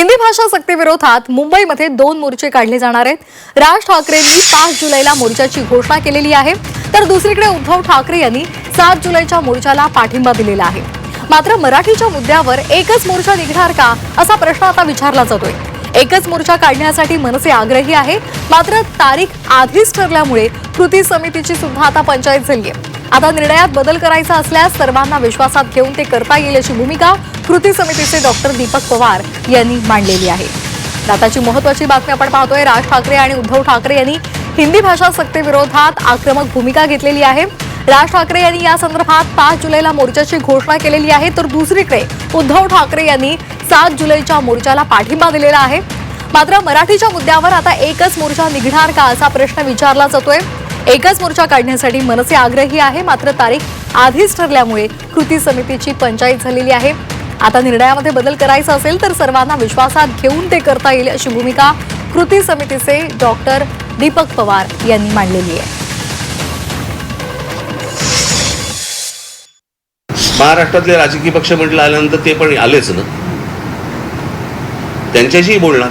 हिंदी भाषा सक्तीविरोधात मुंबईमध्ये दोन मोर्चे काढले जाणार आहेत. राज ठाकरेंनी पाच जुलैला मोर्चाची घोषणा केलेली आहे. तर दुसरीकडे उद्धव ठाकरे यांनी सात जुलैच्या मोर्चाला पाठिंबा दिलेला आहे. मात्र मराठीच्या मुद्द्यावर एकच मोर्चा निघणार का असा प्रश्न आता विचारला जातोय. एकच मोर्चा काढण्यासाठी मनसे आग्रही आहे. मात्र तारीख आधीच ठरल्यामुळे कृती समितीची सुद्धा आता पंचायत झाली आहे आता निर्णयात बदल करायचा असल्यास सर्वांना विश्वासात घेऊन ते करता येईल अशी भूमिका कृती समितीचे डॉक्टर दीपक पवार यांनी मांडलेली आहे. आताची महत्वाची बातमी आपण पाहतोय. राज ठाकरे आणि उद्धव ठाकरे यांनी हिंदी भाषा सक्तीविरोधात आक्रमक भूमिका घेतलेली आहे. राज ठाकरे यांनी या संदर्भात पाच जुलैला मोर्चाची घोषणा केलेली आहे. तर दुसरीकडे उद्धव ठाकरे यांनी सात जुलैच्या मोर्चाला पाठिंबा दिलेला आहे. मात्र मराठीच्या मुद्द्यावर आता एकच मोर्चा निघणार का असा प्रश्न विचारला जातोय. एकच मोर्चा काढण्यासाठी मनसे आग्रही आहे. मात्र तारीख आधीच ठरल्यामुळे कृती समितीची पंचायत झालेली आहे. आता निर्णयामध्ये बदल करायचा असेल तर सर्वांना विश्वासात घेऊन ते करता येईल अशी भूमिका कृती समितीचे डॉक्टर दीपक पवार यांनी मांडलेली आहे. महाराष्ट्रातले राजकीय पक्ष म्हटलं आल्यानंतर ते पण आलेच ना. त्यांच्याशीही बोलणार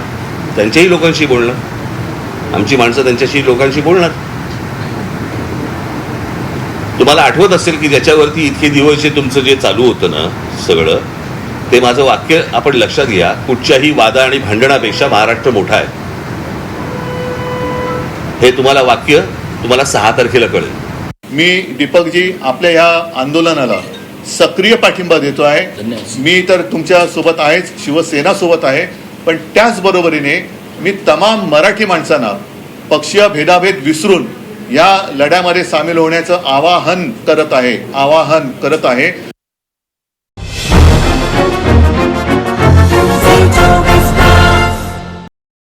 त्यांच्याही लोकांशी बोलणार. आमची माणसं त्यांच्याशी लोकांशी बोलणार. तुम्हाला आठवत असेल की ज्याच्यावरती इतके दिवस जे तुमचं जे चालू होतं ना सगळं ते माझं वाक्य आपण लक्षात घ्या. कुठच्याही वादा आणि भांडणापेक्षा महाराष्ट्र मोठा आहे. हे तुम्हाला वाक्य तुम्हाला सहा तारखेला कळेल. मी दीपकजी आपल्या या आंदोलनाला सक्रिय पाठिंबा देतो आहे. मी तर तुमच्यासोबत आहेच शिवसेना सोबत आहे. पण त्याचबरोबरीने मी तमाम मराठी माणसांना पक्षीय भेदाभेद विसरून या लढ्यामध्ये सामील होण्याचं आवाहन करत आहे आवाहन करत आहे.